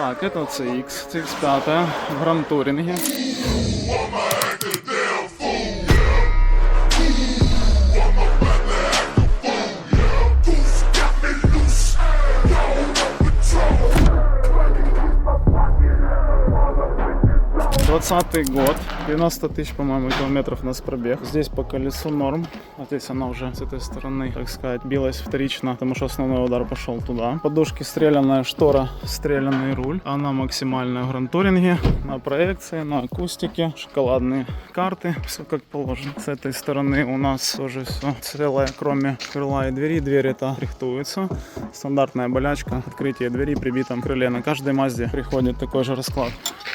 Так, это це X, цих сп'ята в грантурінгі. 20 год, 90 тысяч, по-моему, километров у нас пробег. Здесь по колесу норм, а здесь она уже с этой стороны, так сказать, билась вторично, потому что основной удар пошел туда. Подушки стрелянная штора, стрелянный руль. Она максимальная в грантуринге, на проекции, на акустике, шоколадные карты, все как положено. С этой стороны у нас тоже все целое, кроме крыла и двери. Дверь это рихтуется. Стандартная болячка, открытие двери прибитом крыле. На каждой Мазде приходит такой же расклад.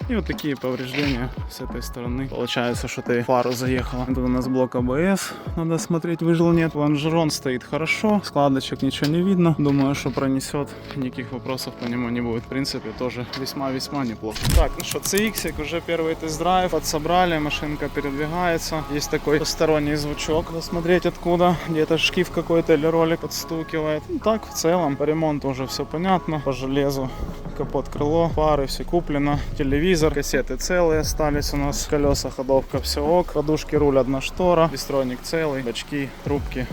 И вот такие повреждения с этой стороны. Получается, что ты фару заехала. Тут у нас блок АБС. Надо смотреть, выжил нет. Лонжерон стоит хорошо. Складочек ничего не видно. Думаю, что пронесет. Никаких вопросов по нему не будет. В принципе, тоже весьма-весьма неплохо. Так, ну что, CX уже первый тест-драйв. Подсобрали. Машинка передвигается. Есть такой посторонний звучок. Посмотреть откуда. Где-то шкив какой-то или ролик подстукивает. Ну, так, в целом, по ремонту уже все понятно. По железу капот, крыло, фары, все куплено, телевизор, кассеты целые остались у нас, колеса, ходовка, все ок, подушки, руль, одна штора, бестроник целый, бачки, трубки,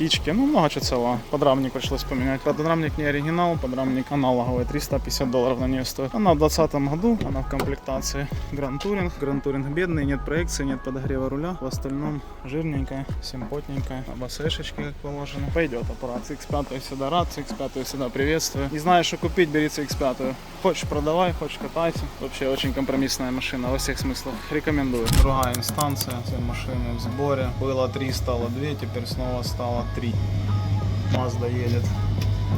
птички, ну много чего целого. Подрамник пришлось поменять. Подрамник не оригинал, подрамник аналоговый, 350 долларов на нее стоит. Она в 2020 году, она в комплектации Grand Touring. Grand Touring бедный, нет проекции, нет подогрева руля. В остальном жирненькая, симпотненькая, обосешечки как положено. Пойдет аппарат. X5 всегда рад, X5 всегда приветствую. Не знаешь, что купить, бери X5. Хочешь продавай, хочешь катайся. Вообще очень компромиссная машина во всех смыслах. Рекомендую. Другая инстанция этой машины в сборе. Было 3, стало 2, теперь снова стало 3. Mazda едет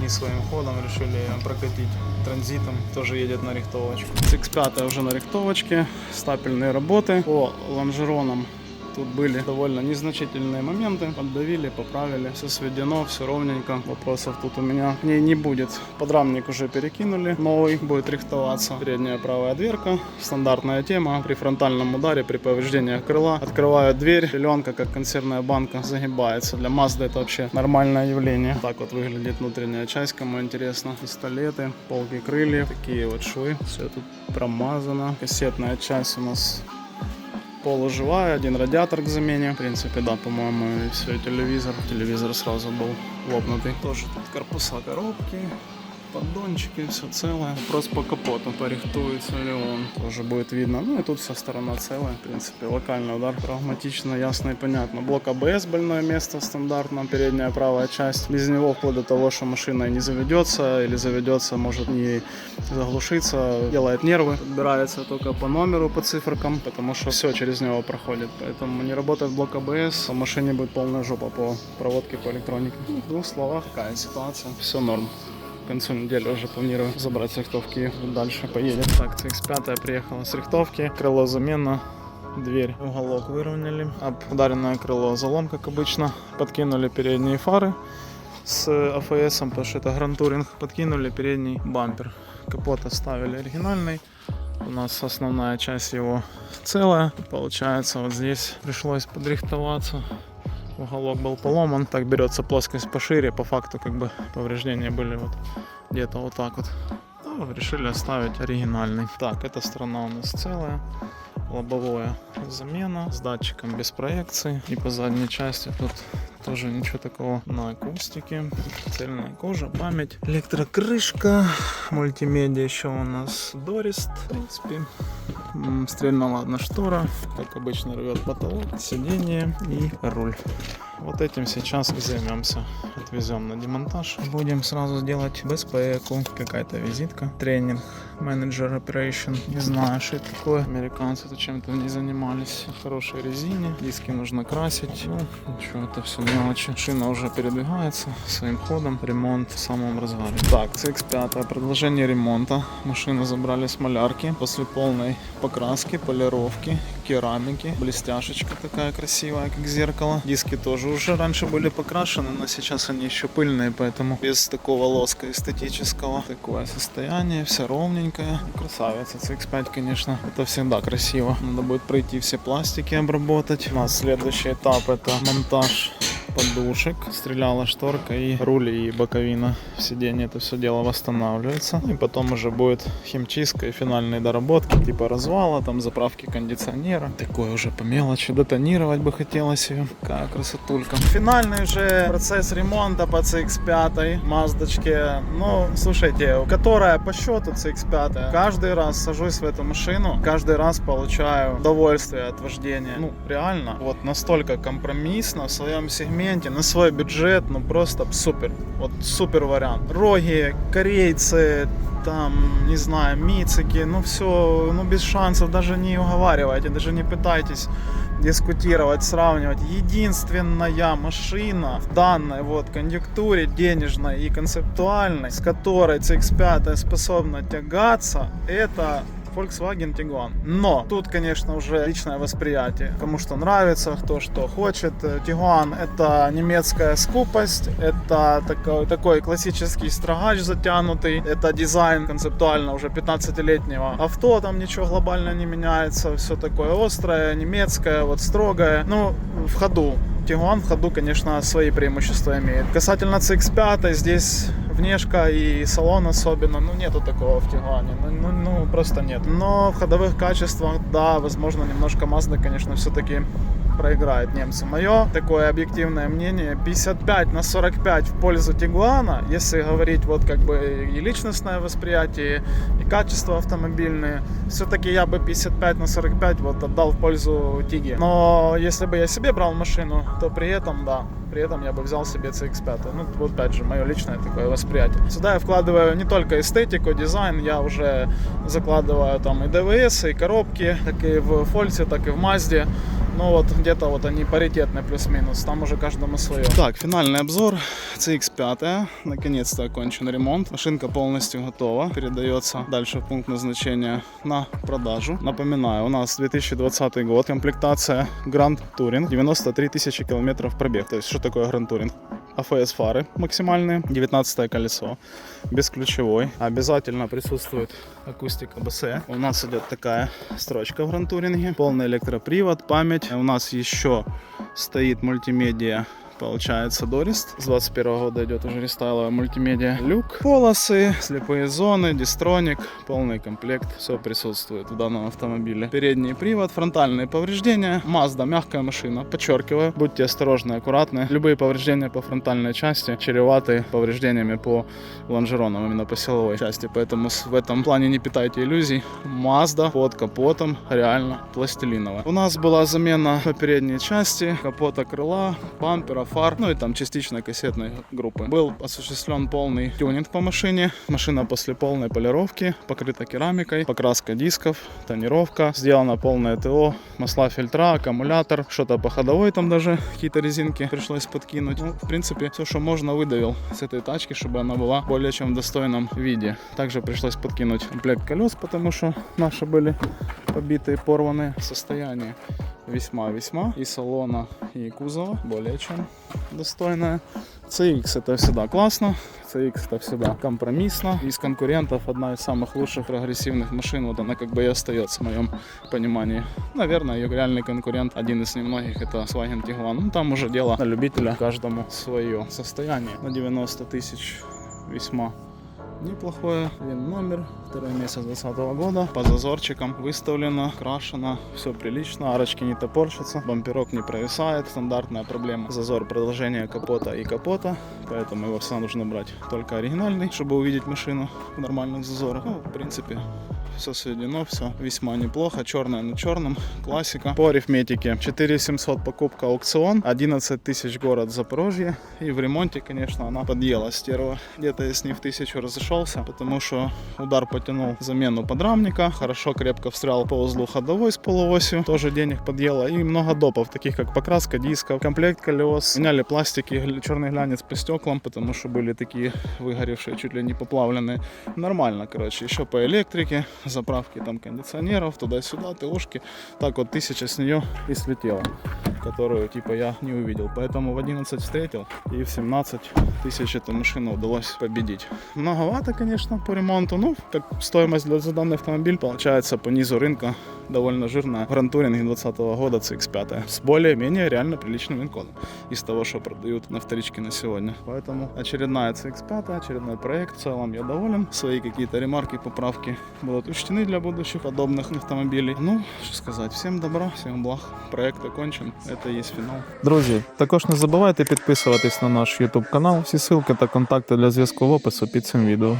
не своим ходом, решили прокатить транзитом, тоже едет на рихтовочку. X5 уже на рихтовочке, стапельные работы по лонжеронам. Тут были довольно незначительные моменты, поддавили, поправили, все сведено, все ровненько, вопросов тут у меня к ней не будет. Подрамник уже перекинули, новый будет рихтоваться. Передняя правая дверка, стандартная тема, при фронтальном ударе, при повреждении крыла, открывают дверь, пеленка, как консервная банка, загибается. Для Mazda это вообще нормальное явление. Так вот выглядит внутренняя часть, кому интересно. Пистолеты, полки крыльев, такие вот швы, все тут промазано. Кассетная часть у нас полуживая, один радиатор к замене. В принципе, да, по-моему, и все, телевизор. Телевизор сразу был лопнутый. Тоже тут корпуса коробки, поддончики, все целое. Вопрос по капоту, порихтуется ли он, тоже будет видно. Ну и тут вся сторона целая, в принципе, локальный удар, прагматично, ясно и понятно. Блок АБС, больное место стандартно, передняя правая часть. Без него вплоть до того, что машина не заведется или заведется, может не заглушиться, делает нервы. Подбирается только по номеру, по циферкам, потому что все через него проходит. Поэтому не работает блок АБС, а машине будет полная жопа по проводке, по электронике. В двух словах, такая ситуация. Все норм концу недели уже планирую забрать с рихтовки. Дальше поедем. Так, CX5 приехала с рихтовки, крыло замена, дверь, уголок выровняли, об ударенное крыло залом, как обычно, подкинули передние фары с АФС, потому что это Touring, подкинули передний бампер. Капот оставили оригинальный, у нас основная часть его целая, получается вот здесь пришлось подрихтоваться, уголок был поломан, так берется плоскость пошире, по факту как бы повреждения были вот где-то вот так вот. Ну, решили оставить оригинальный. Так, эта сторона у нас целая, лобовое замена с датчиком без проекции и по задней части тут тоже ничего такого. На акустике, цельная кожа, память, электрокрышка, мультимедиа еще у нас Дорист, в принципе, стрельнула одна штора, как обычно рвет потолок, сиденье и руль. Вот этим сейчас и займемся. Отвезем на демонтаж. Будем сразу делать БСП-ку, какая-то визитка, тренинг, менеджер operation. Не знаю, что это такое. Американцы то чем-то не занимались. На хорошей резине. Диски нужно красить. Ну, ничего, это все мелочи. Шина уже передвигается своим ходом. Ремонт в самом разгаре. Так, CX5. Продолжение ремонта. Машину забрали с малярки. После полной покраски, полировки, керамики. Блестяшечка такая красивая, как зеркало. Диски тоже уже раньше были покрашены, но сейчас они еще пыльные, поэтому без такого лоска эстетического. Такое состояние, все ровненькое. Красавица CX5, конечно, это всегда красиво. Надо будет пройти все пластики, обработать. У нас следующий этап это монтаж подушек, стреляла шторка и руль и боковина сиденья. Это все дело восстанавливается. И потом уже будет химчистка и финальные доработки, типа развала, там заправки кондиционера. Такое уже по мелочи. Детонировать бы хотелось ее. Какая красотулька. Финальный же процесс ремонта по CX-5 Маздочке. Ну, слушайте, которая по счету CX-5. Каждый раз сажусь в эту машину, каждый раз получаю удовольствие от вождения. Ну, реально, вот настолько компромиссно в своем сегменте, на свой бюджет, ну просто супер. Вот супер вариант. Роги, корейцы, там, не знаю, мицики, ну все, ну без шансов, даже не уговаривайте, даже не пытайтесь дискутировать, сравнивать. Единственная машина в данной вот конъюнктуре денежной и концептуальной, с которой CX-5 способна тягаться, это Volkswagen Tiguan. Но тут, конечно, уже личное восприятие. Кому что нравится, кто что хочет. Tiguan это немецкая скупость, это такой, такой классический строгач затянутый, это дизайн концептуально уже 15-летнего авто, там ничего глобально не меняется, все такое острое, немецкое, вот строгое. Ну, в ходу. Tiguan в ходу, конечно, свои преимущества имеет. Касательно CX-5, здесь внешка и салон особенно, ну нету такого в Тигуане, ну, ну, ну просто нет. Но в ходовых качествах, да, возможно, немножко Mazda, конечно, все-таки проиграет немцу. Мое такое объективное мнение 55 на 45 в пользу Тигуана, если говорить вот как бы и личностное восприятие, и качество автомобильное. Все-таки я бы 55 на 45 вот отдал в пользу Тиги. Но если бы я себе брал машину, то при этом, да, при этом я бы взял себе CX-5. Ну, вот опять же, мое личное такое восприятие. Сюда я вкладываю не только эстетику, дизайн, я уже закладываю там и ДВС, и коробки, так и в Фольце, так и в Мазде. Ну вот где-то вот они паритетные плюс-минус, там уже каждому свое. Так, финальный обзор CX-5. Наконец-то окончен ремонт. Машинка полностью готова. Передается дальше в пункт назначения на продажу. Напоминаю, у нас 2020 год, комплектация Grand Touring, 93 тысячи километров пробег. То есть что такое Grand Touring? АФС фары максимальные, 19 колесо, бесключевой. Обязательно присутствует акустика БС. У нас идет такая строчка в грантуринге, полный электропривод, память. У нас еще стоит мультимедиа получается Дорист. С 21 года идет уже рестайловая мультимедиа. Люк, полосы, слепые зоны, дистроник, полный комплект. Все присутствует в данном автомобиле. Передний привод, фронтальные повреждения. Mazda, мягкая машина. Подчеркиваю, будьте осторожны, аккуратны. Любые повреждения по фронтальной части чреваты повреждениями по лонжеронам, именно по силовой части. Поэтому в этом плане не питайте иллюзий. Mazda под капотом реально пластилиновая. У нас была замена по передней части, капота крыла, бампера, фар, ну и там частично кассетной группы. Был осуществлен полный тюнинг по машине. Машина после полной полировки, покрыта керамикой, покраска дисков, тонировка, сделано полное ТО, масла фильтра, аккумулятор, что-то по ходовой там даже, какие-то резинки пришлось подкинуть. Ну, в принципе, все, что можно, выдавил с этой тачки, чтобы она была более чем в достойном виде. Также пришлось подкинуть комплект колес, потому что наши были побитые, порванные состояние весьма-весьма и салона, и кузова более чем достойная. CX это всегда классно, CX это всегда компромиссно. Из конкурентов одна из самых лучших прогрессивных машин, вот она как бы и остается в моем понимании. Наверное, ее реальный конкурент, один из немногих, это Volkswagen Tiguan. Ну там уже дело на любителя, каждому свое состояние. На 90 тысяч весьма неплохое. Вин номер, второй месяц 2020 года. По зазорчикам выставлено, крашено, все прилично, арочки не топорщатся, бамперок не провисает, стандартная проблема. Зазор продолжения капота и капота, поэтому его всегда нужно брать только оригинальный, чтобы увидеть машину в нормальных зазорах. Ну, в принципе, все сведено, все весьма неплохо. Черное на черном, классика. По арифметике 4700 покупка аукцион, 11 тысяч город Запорожье. И в ремонте, конечно, она подъела стерва. Где-то я с ней в тысячу разошелся, потому что удар потянул замену подрамника. Хорошо, крепко встрял по узлу ходовой с полуосью. Тоже денег подъела. И много допов, таких как покраска дисков, комплект колес. Меняли пластики, черный глянец по стеклам, потому что были такие выгоревшие, чуть ли не поплавленные. Нормально, короче. Еще по электрике заправки там кондиционеров, туда-сюда, ТОшки. Так вот тысяча с нее и слетела, которую типа я не увидел. Поэтому в 11 встретил и в 17 тысяч эту машину удалось победить. Многовато, конечно, по ремонту. Ну, как стоимость для за данный автомобиль получается по низу рынка довольно жирная. Гранд Touring 2020 года CX-5 с более-менее реально приличным вин-кодом из того, что продают на вторичке на сегодня. Поэтому очередная CX-5, очередной проект. В целом я доволен. Свои какие-то ремарки, поправки будут учтены для будущих подобных автомобилей. Ну, что сказать, всем добра, всем благ. Проект окончен. Это и есть финал. Друзі, також не забувайте підписуватись на наш YouTube канал. Всі ссылки та контакти для зв'язку в опису під цим відео.